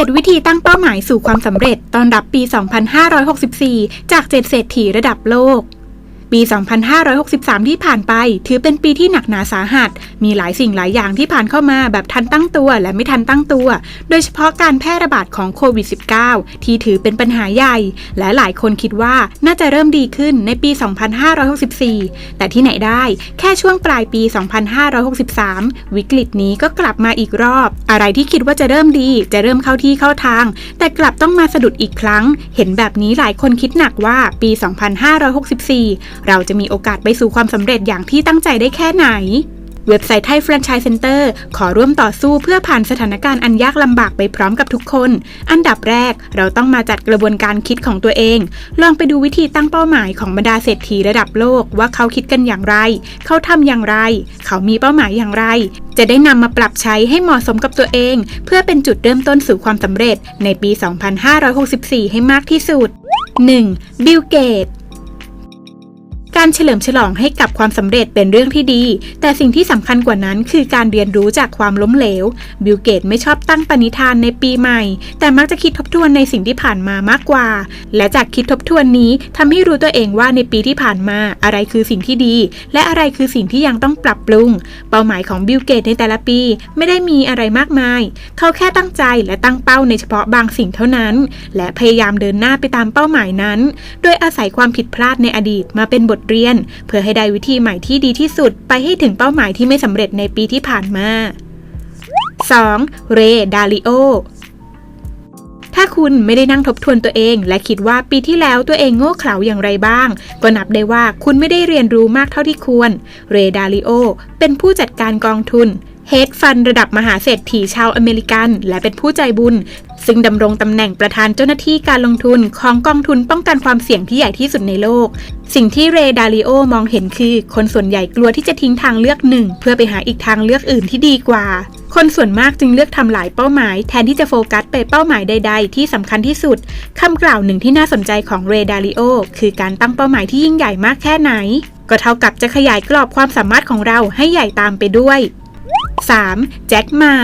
7 วิธีตั้งเป้าหมายสู่ความสำเร็จตอนรับปี 2564 จาก 7 เศรษฐีระดับโลก ปี 2563 ที่ผ่านไป ถือเป็นปีที่หนักหนาสาหัส มีหลายสิ่งหลายอย่างที่ผ่านเข้ามาแบบทันตั้งตัวและไม่ทันตั้งตัว โดยเฉพาะการแพร่ระบาดของโควิด -19 ที่ถือเป็นปัญหาใหญ่ และหลายคนคิดว่าน่าจะเริ่มดีขึ้นในปี 2564 แต่ที่ไหนได้แค่ช่วงปลายปี 2563 วิกฤตนี้ก็กลับมาอีกรอบ อะไรที่คิดว่าจะเริ่มดีจะเริ่มเข้าที่เข้าทาง แต่กลับต้องมาสะดุดอีกครั้ง เห็นแบบนี้หลายคนคิดหนักว่าปี 2564เราจะมีโอกาสไปสู่ความสำเร็จอย่างที่ตั้งใจได้แค่ไหน เว็บไซต์ไทยแฟรนไชส์เซ็นเตอร์ขอร่วมต่อสู้เพื่อผ่านสถานการณ์อันยากลำบากไปพร้อมกับทุกคน อันดับแรกเราต้องมาจัดกระบวนการคิดของตัวเอง ลองไปดูวิธีตั้งเป้าหมายของบรรดาเศรษฐีระดับโลกว่าเขาคิดกันอย่างไร เขาทำอย่างไร เขามีเป้าหมายอย่างไรจะได้นำมาปรับใช้ให้เหมาะสมกับตัวเอง เพื่อเป็นจุดเริ่มต้นสู่ความสำเร็จในปี 2564 ให้มากที่สุด 1. บิลเกต การเฉลิมฉลองให้กับความสำเร็จเป็นเรื่องที่ดี แต่สิ่งที่สำคัญกว่านั้นคือการเรียนรู้จากความล้มเหลว บิลเกตไม่ชอบตั้งปณิธานในปีใหม่ แต่มักจะคิดทบทวนในสิ่งที่ผ่านมามากกว่า และจากคิดทบทวนนี้ทำให้รู้ตัวเองว่าในปีที่ผ่านมาอะไรคือสิ่งที่ดี และอะไรคือสิ่งที่ยังต้องปรับปรุง เป้าหมายของบิลเกตในแต่ละปีไม่ได้มีอะไรมากมาย เขาแค่ตั้งใจและตั้งเป้าในเฉพาะบางสิ่งเท่านั้น และพยายามเดินหน้าไปตามเป้าหมายนั้น โดยอาศัยความผิดพลาดในอดีตมาเป็นบทเรียน เพื่อให้ได้วิธีใหม่ที่ดีที่สุด ไปให้ถึงเป้าหมายที่ไม่สำเร็จในปีที่ผ่านมา 2. เรดาริโอถ้าคุณไม่ได้นั่งทบทวนตัวเอง และคิดว่าปีที่แล้วตัวเองโง่เขลาอย่างไรบ้าง ก็นับได้ว่าคุณไม่ได้เรียนรู้มากเท่าที่ควร เรดาริโอเป็นผู้จัดการกองทุนเฮดฟันระดับมหาเศรษฐีชาวอเมริกัน และเป็นผู้ใจบุญ ซึ่งดำรงตำแหน่งประธานเจ้าหน้าที่การลงทุนของกองทุนป้องกันความเสี่ยงที่ใหญ่ที่สุดในโลก สิ่งที่เรดาริโอมองเห็นคือคนส่วนใหญ่กลัวที่จะทิ้งทางเลือกหนึ่ง เพื่อไปหาอีกทางเลือกอื่นที่ดีกว่า คนส่วนมากจึงเลือกทำหลายเป้าหมาย แทนที่จะโฟกัสไปเป้าหมายใด ๆ ที่สำคัญที่สุดคำกล่าวหนึ่งที่น่าสนใจของเรดาริโอคือการตั้งเป้าหมายที่ยิ่งใหญ่มากแค่ไหน ก็เท่ากับจะขยายกรอบความสามารถของเราให้ใหญ่ตามไปด้วย 3. แจ็คมา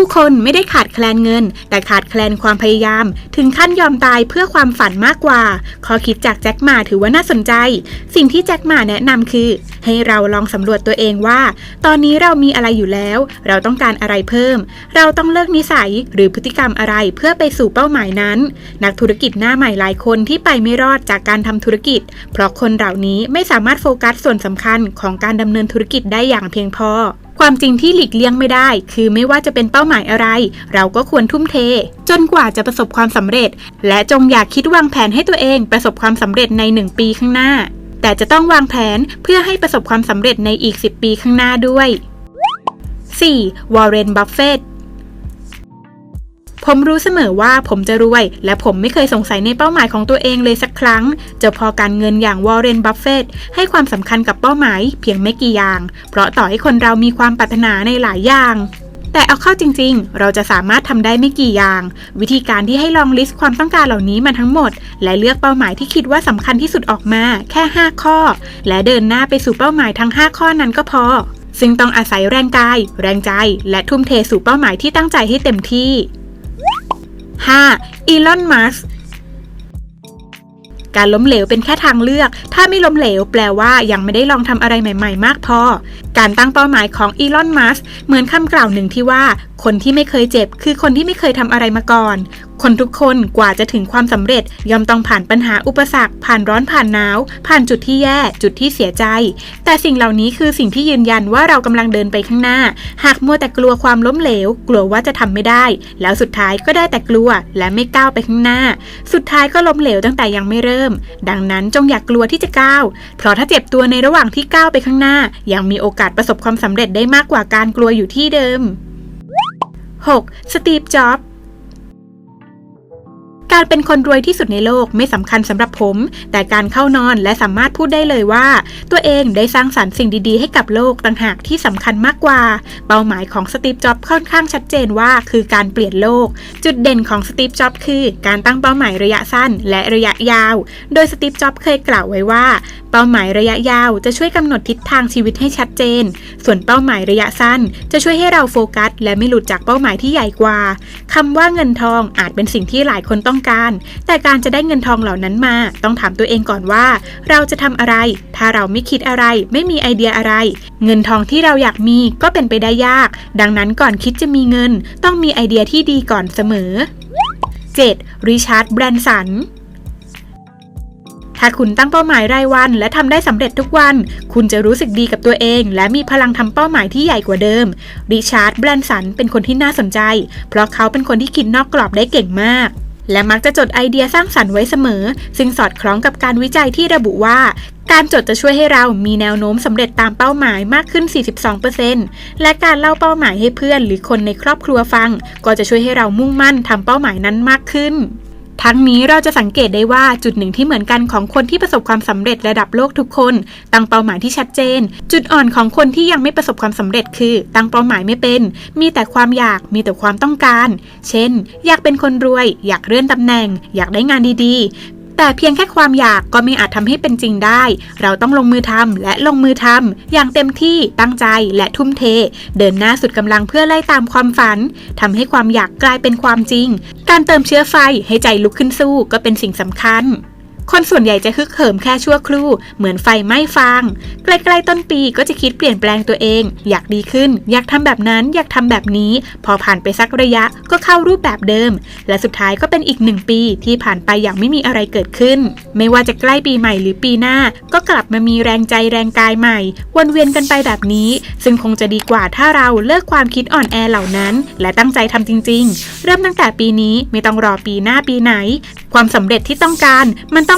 ผู้คนไม่ได้ขาดแคลนเงิน แต่ขาดแคลนความพยายาม ถึงขั้นยอมตายเพื่อความฝันมากกว่า ข้อคิดจากแจ็คมาถือว่าน่าสนใจ สิ่งที่แจ็คมาแนะนำคือ ให้เราลองสำรวจตัวเองว่า ตอนนี้เรามีอะไรอยู่แล้ว เราต้องการอะไรเพิ่ม เราต้องเลิกนิสัยหรือพฤติกรรมอะไรเพื่อไปสู่เป้าหมายนั้น นักธุรกิจหน้าใหม่หลายคนที่ไปไม่รอดจากการทำธุรกิจ เพราะคนเหล่านี้ไม่สามารถโฟกัสส่วนสำคัญของการดำเนินธุรกิจได้อย่างเพียงพอ ความจริงที่หลีกเลี่ยงไม่ได้ คือไม่ว่าจะเป็นเป้าหมายอะไร เราก็ควรทุ่มเท จนกว่าจะประสบความสำเร็จ และจงอยากคิดวางแผนให้ตัวเองประสบความสำเร็จใน 1 ปีข้างหน้า แต่จะต้องวางแผนเพื่อให้ประสบความสำเร็จในอีก 10 ปีข้างหน้าด้วย 4. วอร์เรน บัฟเฟต ผมรู้เสมอว่าผมจะรวย และผมไม่เคยสงสัยในเป้าหมายของตัวเองเลยสักครั้ง เจ้าพอการเงินอย่างวอร์เรนบัฟเฟตให้ความสำคัญกับเป้าหมาย เพียงไม่กี่อย่าง เพราะต่อให้คนเรามีความปรารถนาในหลายอย่างแต่เอาเข้าจริงๆ เราจะสามารถทำได้ไม่กี่อย่าง วิธีการที่ให้ลองลิสต์ความต้องการเหล่านี้มาทั้งหมด และเลือกเป้าหมายที่คิดว่าสำคัญที่สุดออกมาแค่ 5 ข้อ และเดินหน้าไปสู่เป้าหมายทั้ง 5 ข้อนั้นก็พอ ซึ่งต้องอาศัยแรงกาย แรงใจ และทุ่มเทสู่เป้าหมายที่ตั้งใจให้เต็มที่ 5. อีลอน มัสการล้มเหลวเป็นแค่ทางเลือก ถ้าไม่ล้มเหลวแปลว่ายังไม่ได้ลองทำอะไรใหม่ ๆ มากพอ การตั้งเป้าหมายของอีลอน มัสเหมือนคำกล่าวหนึ่งที่ว่า คนที่ไม่เคยเจ็บ คือคนที่ไม่เคยทำอะไรมาก่อน คนทุกคนกว่าจะถึงความสำเร็จย่อมต้องผ่านปัญหาอุปสรรค ผ่านร้อนผ่านหนาว ผ่านจุดที่แย่ จุดที่เสียใจ แต่สิ่งเหล่านี้คือสิ่งที่ยืนยันว่าเรากำลังเดินไปข้างหน้า หากมัวแต่กลัวความล้มเหลว กลัวว่าจะทำไม่ได้ แล้วสุดท้ายก็ได้แต่กลัวและไม่ก้าวไปข้างหน้า สุดท้ายก็ล้มเหลวตั้งแต่ยังไม่เริ่ม ดังนั้นจงอย่ากกลัวที่จะก้าว เพราะถ้าเจ็บตัวในระหว่างที่ก้าวไปข้างหน้า ยังมีโอกาสประสบความสำเร็จได้มากกว่าการกลัวอยู่ที่เดิม 6. สตีฟ จ็อบส์ การเป็นคนรวยที่สุดในโลกไม่สำคัญสำหรับผม แต่การเข้านอนและสามารถพูดได้เลยว่า ตัวเองได้สร้างสรรค์สิ่งดีๆ ให้กับโลกต่างหากที่สำคัญมากกว่า เป้าหมายของสตีฟจ็อบค่อนข้างชัดเจนว่าคือการเปลี่ยนโลก จุดเด่นของสตีฟจ็อบคือการตั้งเป้าหมายระยะสั้นและระยะยาว โดยสตีฟจ็อบเคยกล่าวไว้ว่า เป้าหมายระยะยาวจะช่วยกำหนดทิศทางชีวิตให้ชัดเจน ส่วนเป้าหมายระยะสั้น จะช่วยให้เราโฟกัส และไม่หลุดจากเป้าหมายที่ใหญ่กว่าคำว่าเงินทองอาจเป็นสิ่งที่หลายคนต้องการ แต่การจะได้เงินทองเหล่านั้นมา ต้องถามตัวเองก่อนว่า เราจะทำอะไร ถ้าเราไม่คิดอะไร ไม่มีไอเดียอะไร เงินทองที่เราอยากมีก็เป็นไปได้ยาก ดังนั้นก่อนคิดจะมีเงิน ต้องมีไอเดียที่ดีก่อนเสมอ 7. ริชาร์ด แบรนสันถ้าคุณตั้งเป้าหมายรายวัน และทำได้สำเร็จทุกวัน คุณจะรู้สึกดีกับตัวเอง และมีพลังทำเป้าหมายที่ใหญ่กว่าเดิม ริชาร์ด แบรนสัน เป็นคนที่น่าสนใจ เพราะเขาเป็นคนที่คิดนอกกรอบได้เก่งมาก และมักจะจดไอเดียสร้างสรรค์ไว้เสมอ ซึ่งสอดคล้องกับการวิจัยที่ระบุว่า การจดจะช่วยให้เรามีแนวโน้มสำเร็จตามเป้าหมายมากขึ้น 42%และการเล่าเป้าหมายให้เพื่อน หรือคนในครอบครัวฟัง ก็จะช่วยให้เรามุ่งมั่นทำเป้าหมายนั้นมากขึ้น ทั้งนี้เราจะสังเกตได้ว่าจุดหนึ่งที่เหมือนกันของคนที่ประสบความสำเร็จระดับโลกทุกคน ตั้งเป้าหมายที่ชัดเจน จุดอ่อนของคนที่ยังไม่ประสบความสำเร็จคือ ตั้งเป้าหมายไม่เป็น มีแต่ความอยากมีแต่ความต้องการ เช่น อยากเป็นคนรวย อยากเลื่อนตำแหน่ง อยากได้งานดีๆ แต่เพียงแค่ความอยากก็ไม่อาจทำให้เป็นจริงได้ เราต้องลงมือทำและลงมือทำอย่างเต็มที่ตั้งใจและทุ่มเท เดินหน้าสุดกำลังเพื่อไล่ตามความฝันทำให้ความอยากกลายเป็นความจริง การเติมเชื้อไฟให้ใจลุกขึ้นสู้ก็เป็นสิ่งสำคัญ คนส่วนใหญ่จะฮึกเหิมแค่ชั่วครู่ เหมือนไฟไหม้ฟาง ใกล้ๆต้นปีก็จะคิดเปลี่ยนแปลงตัวเอง อยากดีขึ้น อยากทำแบบนั้น อยากทำแบบนี้ พอผ่านไปสักระยะก็เข้ารูปแบบเดิม และสุดท้ายก็เป็นอีกหนึ่งปีที่ผ่านไปอย่างไม่มีอะไรเกิดขึ้น ไม่ว่าจะใกล้ปีใหม่หรือปีหน้า ก็กลับมามีแรงใจแรงกายใหม่ วนเวียนกันไปแบบนี้ ซึ่งคงจะดีกว่าถ้าเราเลิกความคิดอ่อนแอเหล่านั้น และตั้งใจทำจริง ๆ เริ่มตั้งแต่ปีนี้ไม่ต้องรอปีหน้าปีไหน ความสำเร็จที่ต้องการมันต้อง